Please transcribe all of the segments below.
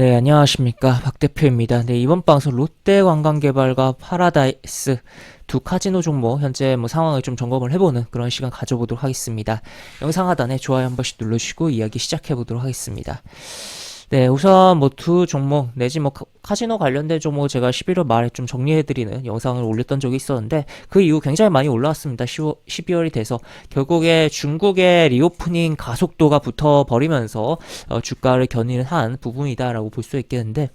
네, 안녕하십니까. 박 대표입니다. 네, 이번 방송 롯데 관광개발과 파라다이스 두 카지노 종목 현재 뭐 상황을 좀 점검을 해보는 그런 시간 가져보도록 하겠습니다. 영상 하단에 좋아요 한 번씩 눌러주시고 이야기 시작해보도록 하겠습니다. 네, 우선 뭐 두 종목 내지 뭐 카- 카지노 관련된 종목 제가 11월 말에 좀 정리해드리는 영상을 올렸던 적이 있었는데 그 이후 굉장히 많이 올라왔습니다. 10월, 12월이 돼서 결국에 중국의 리오프닝 가속도가 붙어버리면서 어, 주가를 견인을 한 부분이다라고 볼 수 있겠는데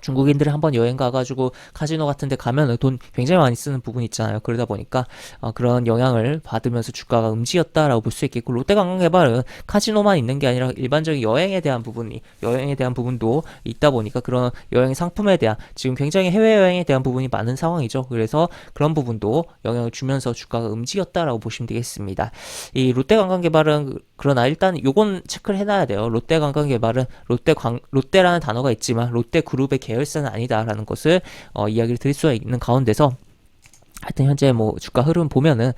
중국인들이 한번 여행 가가지고 카지노 같은 데 가면 돈 굉장히 많이 쓰는 부분이 있잖아요. 그러다 보니까 어, 그런 영향을 받으면서 주가가 움직였다라고 볼 수 있겠고 롯데관광개발은 카지노만 있는 게 아니라 일반적인 여행에 대한 부분이 여행에 대한 부분도 있다 보니까 그런 여행 상품에 대한 지금 굉장히 해외여행에 대한 부분이 많은 상황이죠. 그래서 그런 부분도 영향을 주면서 주가가 움직였다라고 보시면 되겠습니다. 이 롯데관광개발은 그러나 일단 요건 체크를 해놔야 돼요. 롯데관광개발은 롯데광 롯데라는 단어가 있지만 롯데그룹의 계열사는 아니다라는 것을 어, 이야기를 드릴 수가 있는 가운데서 하여튼 현재 뭐 주가 흐름 보면은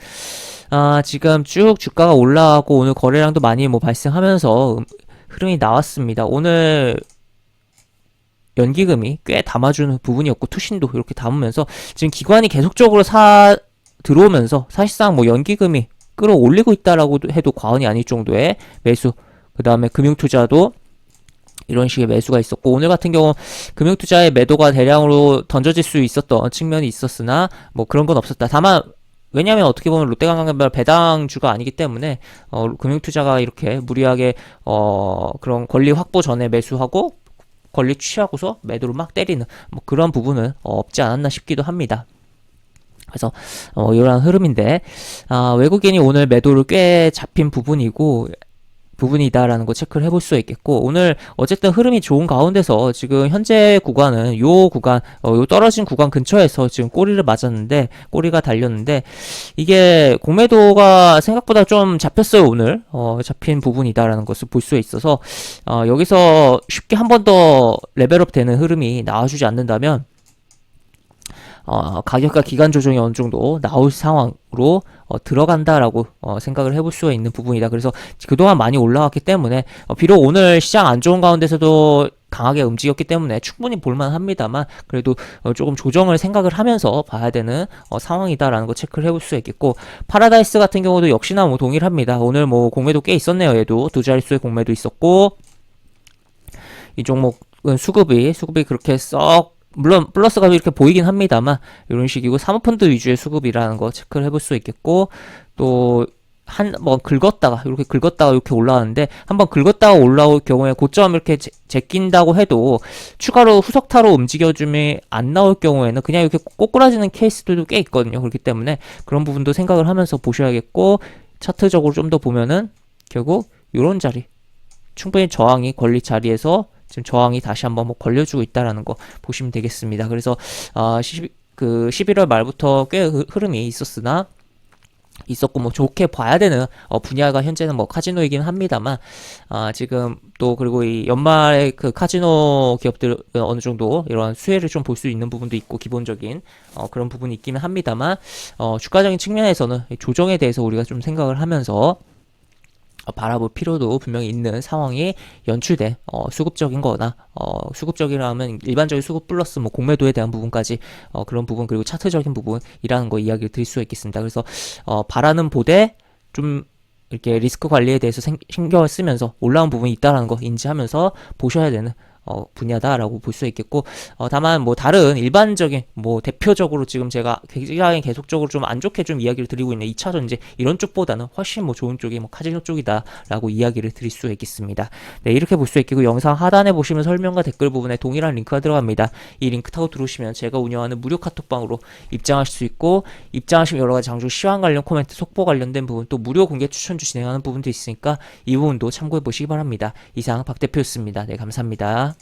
아 지금 쭉 주가가 올라가고 오늘 거래량도 많이 뭐 발생하면서 음, 흐름이 나왔습니다. 오늘 연기금이 꽤 담아주는 부분이었고 투신도 이렇게 담으면서 지금 기관이 계속적으로 사 들어오면서 사실상 뭐 연기금이 끌어올리고 있다라고 해도 과언이 아닐 정도의 매수 그 다음에 금융투자도 이런 식의 매수가 있었고 오늘 같은 경우 금융투자의 매도가 대량으로 던져질 수 있었던 측면이 있었으나 뭐 그런 건 없었다. 다만 왜냐하면 어떻게 보면 롯데관광개발 배당주가 아니기 때문에 어, 금융투자가 이렇게 무리하게 어, 그런 권리 확보 전에 매수하고 권리 취하고서 매도를 막 때리는 뭐 그런 부분은 어, 없지 않았나 싶기도 합니다. 그래서 어, 이러한 흐름인데 아, 외국인이 오늘 매도를 꽤 잡힌 부분이고 부분이다라는 거 체크를 해볼 수 있겠고 오늘 어쨌든 흐름이 좋은 가운데서 지금 현재 구간은 요 구간 어, 요 떨어진 구간 근처에서 지금 꼬리를 맞았는데 꼬리가 달렸는데 이게 공매도가 생각보다 좀 잡혔어요 오늘. 어, 잡힌 부분이다라는 것을 볼 수 있어서 어, 여기서 쉽게 한 번 더 레벨업 되는 흐름이 나와주지 않는다면 어, 가격과 기간 조정이 어느 정도 나올 상황으로 어, 들어간다라고 어, 생각을 해볼 수가 있는 부분이다. 그래서 그동안 많이 올라왔기 때문에 어, 비록 오늘 시장 안 좋은 가운데서도 강하게 움직였기 때문에 충분히 볼만합니다만 그래도 어, 조금 조정을 생각을 하면서 봐야 되는 어, 상황이다라는 거 체크를 해볼 수 있겠고 파라다이스 같은 경우도 역시나 뭐 동일합니다. 오늘 뭐 공매도 꽤 있었네요. 얘도 두 자릿수의 공매도 있었고 이 종목은 수급이 수급이 그렇게 썩 물론 플러스가 이렇게 보이긴 합니다만 이런 식이고 사모펀드 위주의 수급이라는 거 체크를 해볼 수 있겠고 또 한 번 긁었다가 이렇게 긁었다가 이렇게 올라왔는데 한번 긁었다가 올라올 경우에 고점 이렇게 제, 제낀다고 해도 추가로 후석타로 움직여줌이 안 나올 경우에는 그냥 이렇게 꼬꾸라지는 케이스들도 꽤 있거든요. 그렇기 때문에 그런 부분도 생각을 하면서 보셔야겠고 차트적으로 좀 더 보면은 결국 이런 자리 충분히 저항이 권리 자리에서 지금 저항이 다시 한번 뭐 걸려주고 있다라는 거 보시면 되겠습니다. 그래서 아, 10, 그 11월 말부터 꽤 흐- 흐름이 있었으나 있었고 뭐 좋게 봐야 되는 어, 분야가 현재는 뭐 카지노이긴 합니다만 아, 지금 또 그리고 이 연말에 그 카지노 기업들 어느 정도 이런 수혜를 좀 볼 수 있는 부분도 있고 기본적인 어, 그런 부분이 있기는 합니다만 어, 주가적인 측면에서는 이 조정에 대해서 우리가 좀 생각을 하면서 어, 바라볼 필요도 분명히 있는 상황이 연출된 어, 수급적인 거나 어, 수급적이라면 일반적인 수급 플러스 뭐 공매도에 대한 부분까지 어, 그런 부분 그리고 차트적인 부분이라는 거 이야기를 드릴 수 있겠습니다. 그래서 어, 바라는 보되 좀 이렇게 리스크 관리에 대해서 생- 신경을 쓰면서 올라온 부분이 있다라는 거 인지하면서 보셔야 되는 어, 분야다라고 볼 수 있겠고 어, 다만 뭐 다른 일반적인 뭐 대표적으로 지금 제가 굉장히 계속적으로 좀 안 좋게 좀 이야기를 드리고 있는 2차 전지 이런 쪽보다는 훨씬 뭐 좋은 쪽이 뭐 카지노 쪽이다라고 이야기를 드릴 수 있겠습니다. 네 이렇게 볼 수 있겠고 영상 하단에 보시면 설명과 댓글 부분에 동일한 링크가 들어갑니다. 이 링크 타고 들어오시면 제가 운영하는 무료 카톡방으로 입장하실 수 있고 입장하시면 여러 가지 장중 시황 관련 코멘트 속보 관련된 부분 또 무료 공개 추천주 진행하는 부분도 있으니까 이 부분도 참고해 보시기 바랍니다. 이상 박 대표였습니다. 네 감사합니다.